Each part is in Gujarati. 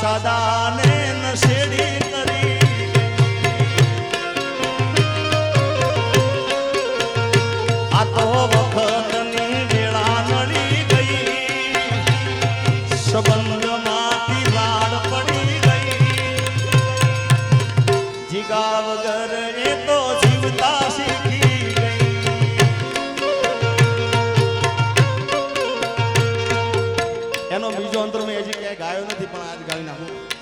সাদান એનો બીજો અંતર મેં હજી ક્યાંય ગાયો નથી પણ આજ ગાઈ નાખું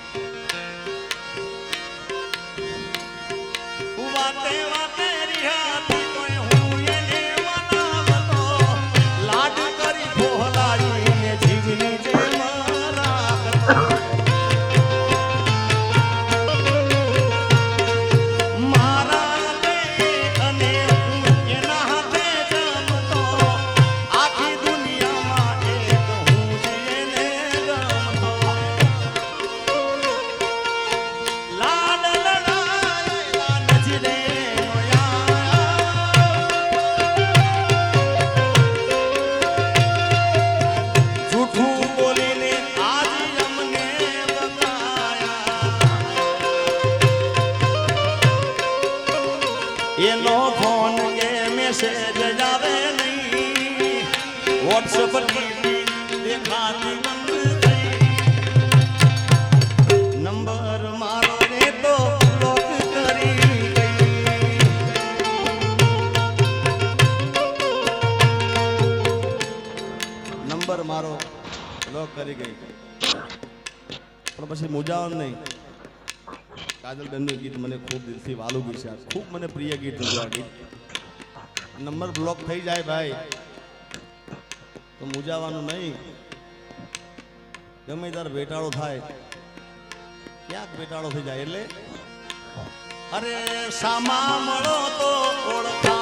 મેસેજ જાવે નહીં. વોટ્સઅપ દેખાતી બંધ થઈ નંબર મારો ને તો બ્લોક કરી ગઈ. નંબર મારો બ્લોક કરી ગઈ. પણ પછી મુજાવન નહીં. કાજલબેનનું ગીત મને ખૂબ દિલથી વાલું ગયું છે. ખૂબ મને પ્રિય ગીત ગીત. નંબર બ્લોક થઈ જાય ભાઈ. તો મુજાવાનું નહીં. ગમે ત્યારે બેટાળો થાય. ક્યાંક બેટાળો થઈ જાય એટલે? અરે સામા મળો તો